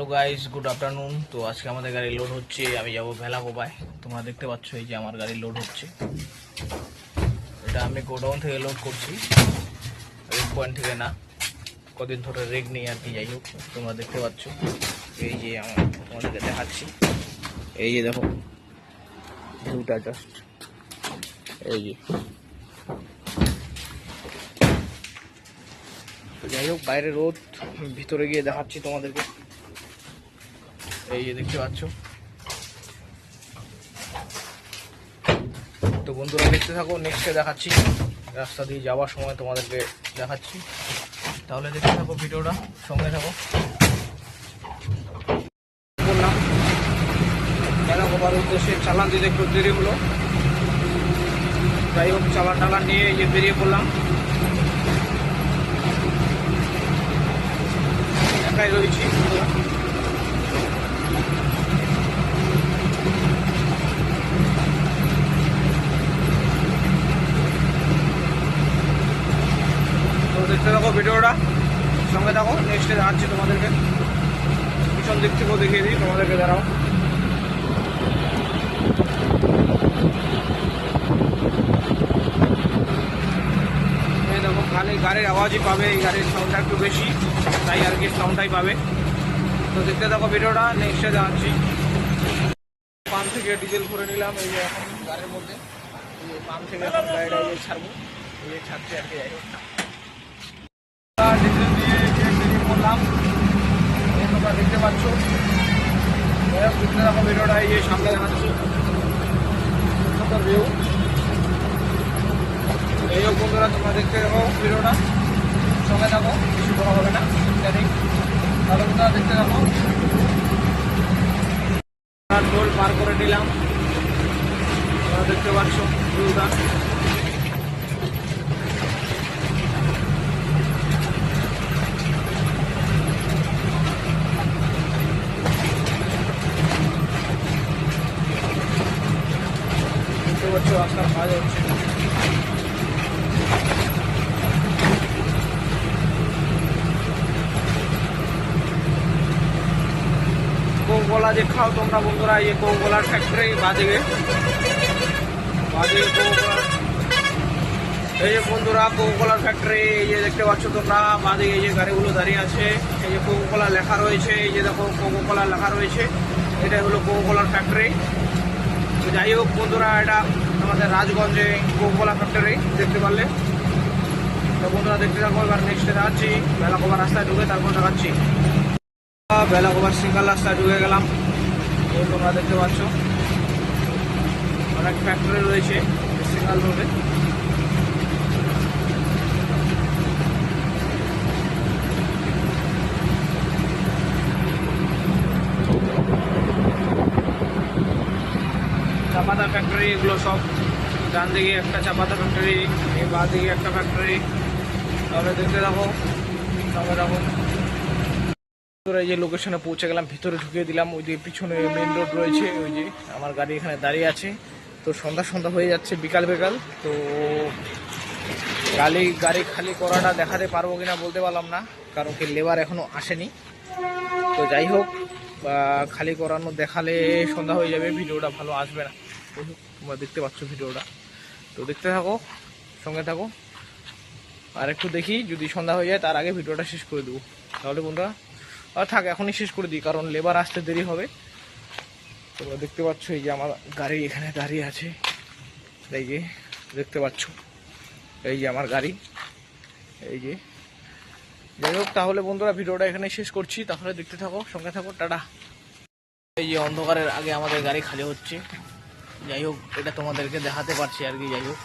Hello guys good afternoon তো আজকে আমাদের গাড়ি লোড হচ্ছে, আমি যাব ভেলা কোপায় তোমরা দেখতে পাচ্ছ এই যে আমার গাড়ি লোড হচ্ছে। এটা আমি গোডাউন থেকে লোড করছি। রেক পয়েন্ট থেকে না, কদিন ধরে রেক নেই আর কি, যাই হোক, তোমরা দেখতে পাচ্ছ। এই যে আমার, তোমাদেরকে দেখাচ্ছি। এই যে দেখো দুটা জাস্ট এই যে। যাই হোক, বাইরে রোদ, ভিতরে গিয়ে দেখাচ্ছি তোমাদেরকে। এই দেখতে পাচ্ছ। তো বন্ধুরা, দেখতে থাকো নেক্সটে দেখাচ্ছি। রাস্তা দিয়ে যাওয়ার সময় তোমাদেরকে দেখাচ্ছি। তাহলে দেখতে থাকো ভিডিওটা, সঙ্গে থাকো। বললাম উদ্দেশ্যে চালান দিতে একটু দেরি হলো? যাই হোক, চালান টালান নিয়ে যে বেরিয়ে পড়লাম। একাই রয়েছি বন্ধুরা। তো দেখতে থাকো ভিডিওটা, সঙ্গে থাকো নেক্সটে দেখাচ্ছি তোমাদেরকে। পিছন দিক থেকেও দেখিয়ে দিই, তোমাদেরকে দাঁড়াও দেখো, খালি গাড়ির আওয়াজই পাবে, এই গাড়ির সাউন্ডটা একটু বেশি, তাই আর কি সাউন্ডটাই পাবে। তো দেখতে থাকো ভিডিওটা নেক্সটে দেখাচ্ছি। পাম্প থেকে ডিজেল করে নিলাম, এই এখন গাড়ির মধ্যে। পাম্প থেকে ছাড়বো, এই ছাড়ছে আর কি। পাচ্ছ। দেখতে থাকো ভিডিওটা, এই সামনে দেখাচ্ছি। ভিউ এই হোক বন্ধুরা দেখতে থাকো ভিডিওটা। সঙ্গে থাকো, কিছু বড় হবে না। জানি তাহলে দেখতে থাকো। টোল পার করে নিলাম। তোমরা দেখতে পাচ্ছ ভিউটা পাচ্ছ রাস্তার কাজ হচ্ছে কোকোলা যে খাও তোমরা বন্ধুরা, এই কোকোলার ফ্যাক্টরি বাদিকে কোকোলা এই যে বন্ধুরা কোকোলার ফ্যাক্টরি এই যে দেখতে পাচ্ছ তোমরা বাদিকে এই যে গাড়িগুলো দাঁড়িয়ে আছে। এই যে কোকোলা লেখা রয়েছে, এই যে দেখো কোকোলা লেখা রয়েছে। এটা হলো কোকোলার ফ্যাক্টরি যাই হোক, বন্ধুরা, এটা আমাদের রাজগঞ্জে কোকোলা ফ্যাক্টরি দেখতে পারলে। তো বন্ধুরা, দেখতে থাকো, এবার নেক্সটে দেখাচ্ছি বেলাকোবা রাস্তায় ঢুকে তারপর দেখাচ্ছি। বেলাগোবার সিঙ্গাল রাস্তায় ঢুকে গেলাম তোমরা দেখতে পাচ্ছ। অনেক ফ্যাক্টরি রয়েছে সিঙ্গাল রোডে চাপাতা ফ্যাক্টরি এগুলো সব ডান দিকে একটা চাপাতা ফ্যাক্টরি এই বাঁ দিকে একটা ফ্যাক্টরি তাহলে দেখতে থাকো সঙ্গে থাকো তোরা এই যে লোকেশনে পৌঁছে গেলাম, ভিতরে ঢুকিয়ে দিলাম, ওই যে পিছনে মেন রোড রয়েছে, ওই যে আমার গাড়ি এখানে দাঁড়িয়ে আছে। তো সন্ধ্যা সন্ধ্যা হয়ে যাচ্ছে, বিকাল বিকাল। তো গাড়ি গাড়ি খালি করাটা দেখাতে পারব কিনা বলতে পারলাম না, কারণ কি লেবার এখনও আসেনি। তো যাই হোক খালি করানো দেখালে সন্ধ্যা হয়ে যাবে, ভিডিওটা ভালো আসবে না। তোমরা দেখতে পাচ্ছ ভিডিওটা। তো দেখতে থাকো, সঙ্গে থাকো। আর একটু দেখি, যদি সন্ধ্যা হয়ে যায়, তার আগে ভিডিওটা শেষ করে দেবো। তাহলে বন্ধুরা, আর থাক, এখনই শেষ করে দিই, কারণ লেবার আসতে দেরি হবে। তোমরা দেখতে পাচ্ছ এই যে আমার গাড়ি এখানে দাঁড়িয়ে আছে। এই যে, দেখতে পাচ্ছ। এই যে আমার গাড়ি। এই যে। যাই হোক, তাহলে বন্ধুরা, ভিডিওটা এখানে শেষ করছি। তাহলে দেখতে থাকো, সঙ্গে থাকো, টাটা। এই যে অন্ধকারের আগে আমাদের গাড়ি খালি হচ্ছে। যাই হোক, এটা তোমাদেরকে দেখাতে পারছি আর কি, যাই হোক।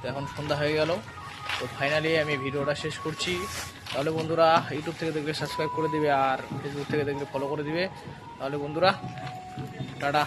তো এখন সন্ধ্যা হয়ে গেল। তো ফাইনালি আমি ভিডিওটা শেষ করছি। তাহলে বন্ধুরা ইউটিউব থেকে দেখলে সাবস্ক্রাইব করে দিবে আর ফেসবুক থেকে দেখলে ফলো করে দিবে। তাহলে বন্ধুরা, টাটা।